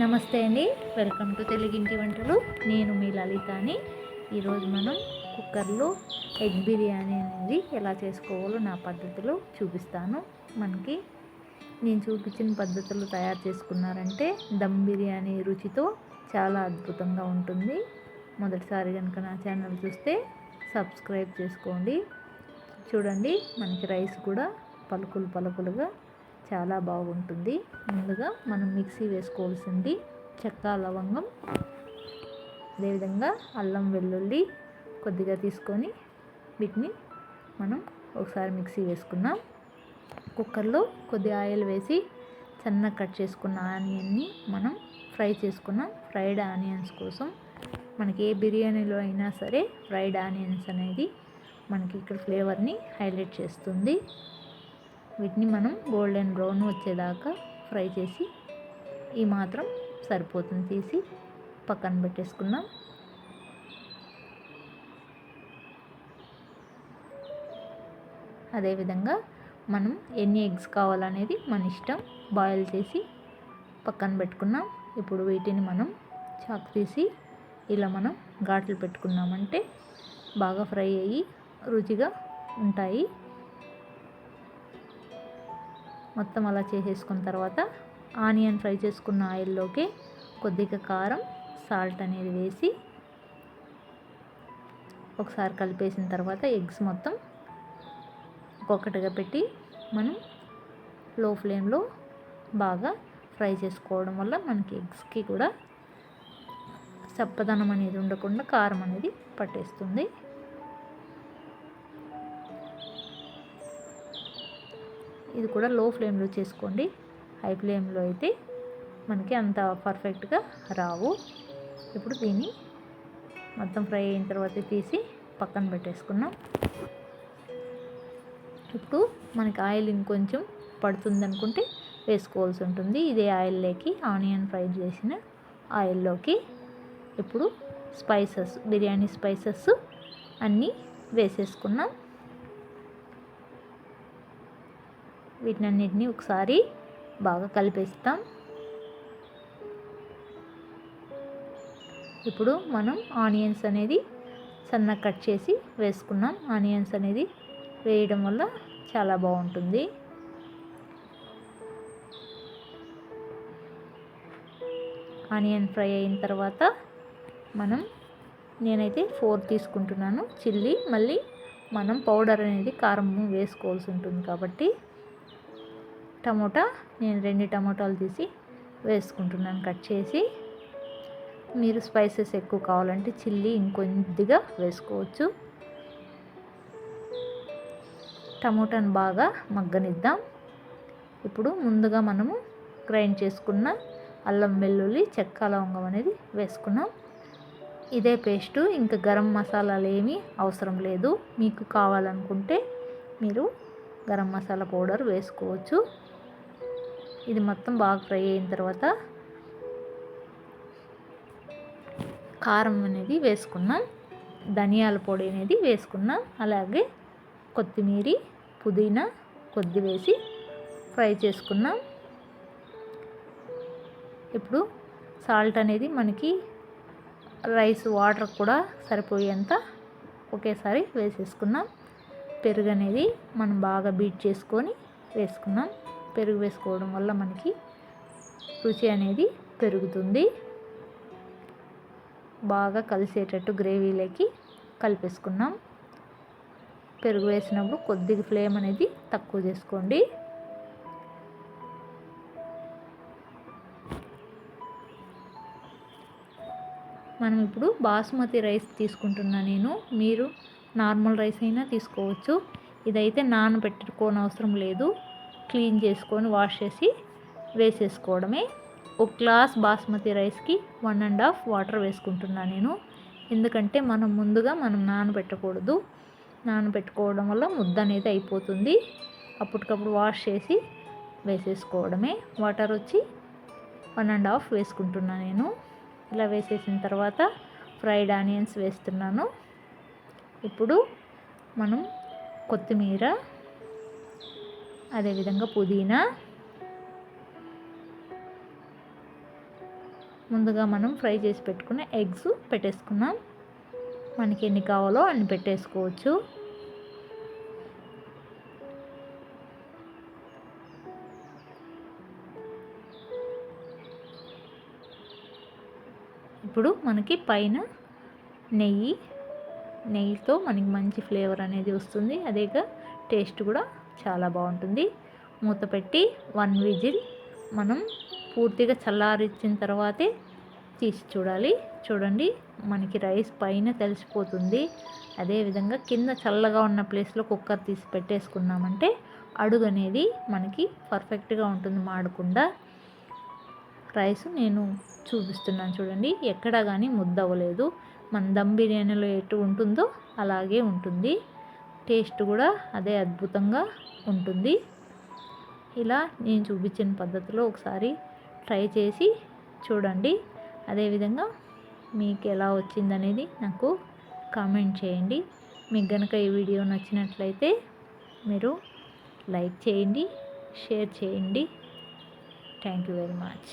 నమస్తే అండి. Welcome to తెలుగింటి వంటలు. నేను మీ లలిత అని ఈరోజు మనం కుక్కర్లో ఎగ్ బిర్యానీ అనేది ఎలా చేసుకోవాలో నా పద్ధతిలో చూపిస్తాను. మనకి నేను చూపించిన పద్ధతులు తయారు చేసుకున్నారంటే దమ్ బిర్యానీ రుచితో చాలా అద్భుతంగా ఉంటుంది. మొదటిసారి కనుక నా ఛానల్ చూస్తే సబ్స్క్రైబ్ చేసుకోండి. చూడండి మనకి రైస్ కూడా పలుకులు పలుకులుగా చాలా బాగుంటుంది. ముందుగా మనం మిక్సీ వేసుకోవాల్సింది చెక్క లవంగం అదేవిధంగా అల్లం వెల్లుల్లి కొద్దిగా తీసుకొని వీటిని మనం ఒకసారి మిక్సీ వేసుకున్నాం కుక్కర్లో కొద్ది ఆయిల్ వేసి సన్న కట్ చేసుకున్న ఆనియన్ని మనం ఫ్రై చేసుకున్నాం. ఫ్రైడ్ ఆనియన్స్ కోసం మనకి ఏ బిర్యానీలో అయినా సరే ఫ్రైడ్ ఆనియన్స్ అనేది మనకి ఇక్కడ ఫ్లేవర్ని హైలైట్ చేస్తుంది. వీటిని మనం గోల్డెన్ బ్రౌన్ వచ్చేదాకా ఫ్రై చేసి ఈ మాత్రం సరిపోతుంది తీసి పక్కన పెట్టేసుకున్నాం అదేవిధంగా మనం ఎన్ని ఎగ్స్ కావాలనేది మన ఇష్టం బాయిల్ చేసి పక్కన పెట్టుకున్నాం. ఇప్పుడు వీటిని మనం చాకు తీసి ఇలా మనం ఘాట్లు పెట్టుకున్నామంటే బాగా ఫ్రై అయ్యి రుచిగా ఉంటాయి. మొత్తం అలా చేసేసుకున్న తర్వాత ఆనియన్ ఫ్రై చేసుకున్న ఆయిల్లోకి కొద్దిగా కారం సాల్ట్ అనేది వేసి ఒకసారి కలిపేసిన తర్వాత ఎగ్స్ మొత్తం ఒక్కొక్కటిగా పెట్టి మనం లో ఫ్లేమ్లో బాగా ఫ్రై చేసుకోవడం వల్ల మనకి ఎగ్స్కి కూడా చప్పదనం అనేది ఉండకుండా కారం అనేది పట్టేస్తుంది. ఇది కూడా లో ఫ్లేమ్లో చేసుకోండి హై ఫ్లేమ్లో అయితే మనకి అంత పర్ఫెక్ట్గా రావు. ఇప్పుడు దీన్ని మొత్తం ఫ్రై అయిన తర్వాత తీసి పక్కన పెట్టేసుకున్నాం ఇప్పుడు మనకి ఆయిల్ ఇంకొంచెం పడుతుంది అనుకుంటే వేసుకోవాల్సి ఉంటుంది. ఇదే ఆయిల్లోకి ఆనియన్ ఫ్రై చేసిన ఆయిల్లోకి ఇప్పుడు స్పైసెస్ బిర్యానీ స్పైసెస్ అన్నీ వేసేసుకున్నాం వీటినన్నిటిని ఒకసారి బాగా కలిపేస్తాం. ఇప్పుడు మనం ఆనియన్స్ అనేది సన్న కట్ చేసి వేసుకున్నాం. ఆనియన్స్ అనేది వేయడం వల్ల చాలా బాగుంటుంది. ఆనియన్ ఫ్రై అయిన తర్వాత మనం నేనైతే ఫోర్ తీసుకుంటున్నాను. చిల్లీ మళ్ళీ మనం పౌడర్ అనేది కారం వేసుకోవాల్సి ఉంటుంది కాబట్టి టమోటా నేను రెండు టమోటాలు తీసి వేసుకుంటున్నాను కట్ చేసి. మీరు స్పైసెస్ ఎక్కువ కావాలంటే చిల్లీ ఇంకొద్దిగా వేసుకోవచ్చు. టమోటాను బాగా మగ్గనిద్దాం. ఇప్పుడు ముందుగా మనము గ్రైండ్ చేసుకున్న అల్లం వెల్లుల్లి చెక్క లవంగం అనేది వేసుకున్నాం. ఇదే పేస్టు ఇంకా గరం మసాలాలు ఏమీ అవసరం లేదు. మీకు కావాలనుకుంటే మీరు గరం మసాలా పౌడర్ వేసుకోవచ్చు. ఇది మొత్తం బాగా ఫ్రై అయిన తర్వాత కారం అనేది వేసుకున్నాం. ధనియాల పొడి అనేది వేసుకున్నాం. అలాగే కొత్తిమీర పుదీనా కొద్ది వేసి ఫ్రై చేసుకున్నాం. ఇప్పుడు సాల్ట్ అనేది మనకి రైస్ వాటర్ కూడా సరిపోయేంత ఒకేసారి వేసేసుకున్నాం. పెరుగు అనేది మనం బాగా బీట్ చేసుకొని వేసుకున్నాం. పెరుగు వేసుకోవడం వల్ల మనకి రుచి అనేది పెరుగుతుంది. బాగా కలిసేటట్టు గ్రేవీలోకి కలిపేసుకున్నాం పెరుగు వేసినప్పుడు కొద్దిగా ఫ్లేమ్ అనేది తక్కువ చేసుకోండి. మనం ఇప్పుడు బాస్మతి రైస్ తీసుకుంటున్నా నేను. మీరు నార్మల్ రైస్ అయినా తీసుకోవచ్చు. ఇదైతే నానబెట్టుకోని అవసరం లేదు. క్లీన్ చేసుకొని వాష్ చేసి వేసేసుకోవడమే. ఒక గ్లాస్ బాస్మతి రైస్కి వన్ అండ్ హాఫ్ వాటర్ వేసుకుంటున్నాను నేను. ఎందుకంటే మనం ముందుగా మనం నానబెట్టకూడదు. నానబెట్టుకోవడం వల్ల ముద్ద అనేది అయిపోతుంది. అప్పటికప్పుడు వాష్ చేసి వేసేసుకోవడమే. వాటర్ వచ్చి వన్ అండ్ హాఫ్ వేసుకుంటున్నా నేను. ఇలా వేసేసిన తర్వాత ఫ్రైడ్ ఆనియన్స్ వేస్తున్నాను. ఇప్పుడు మనం కొత్తిమీర అదేవిధంగా పుదీనా. ముందుగా మనం ఫ్రై చేసి పెట్టుకున్న ఎగ్స్ పెట్టేసుకున్నాం మనకి ఎన్ని కావాలో అన్ని పెట్టేసుకోవచ్చు. ఇప్పుడు మనకి పైన నెయ్యి నెయ్యితో మనకి మంచి ఫ్లేవర్ అనేది వస్తుంది. అదేగా టేస్ట్ కూడా చాలా బాగుంటుంది. మూత పెట్టి వన్ విజిల్ మనం పూర్తిగా చల్లారిచ్చిన తర్వాతే తీసి చూడాలి. చూడండి మనకి రైస్ పైన తెలిసిపోతుంది. అదేవిధంగా కింద చల్లగా ఉన్న ప్లేస్లో కుక్కర్ తీసి పెట్టేసుకున్నామంటే అడుగు అనేది మనకి పర్ఫెక్ట్గా ఉంటుంది మాడకుండా. రైస్ నేను చూపిస్తున్నాను చూడండి ఎక్కడా కానీ ముద్దవ్వలేదు. మన దమ్ బిర్యానీలో ఎటు ఉంటుందో అలాగే ఉంటుంది. టేస్ట్ కూడా అదే అద్భుతంగా ఉంటుంది. ఇలా నేను చూపించిన పద్ధతిలో ఒకసారి ట్రై చేసి చూడండి. అదేవిధంగా మీకు ఎలా వచ్చిందనేది నాకు కామెంట్ చేయండి. మీకు కనుక ఈ వీడియో నచ్చినట్లయితే మీరు లైక్ చేయండి షేర్ చేయండి. Thank you very much.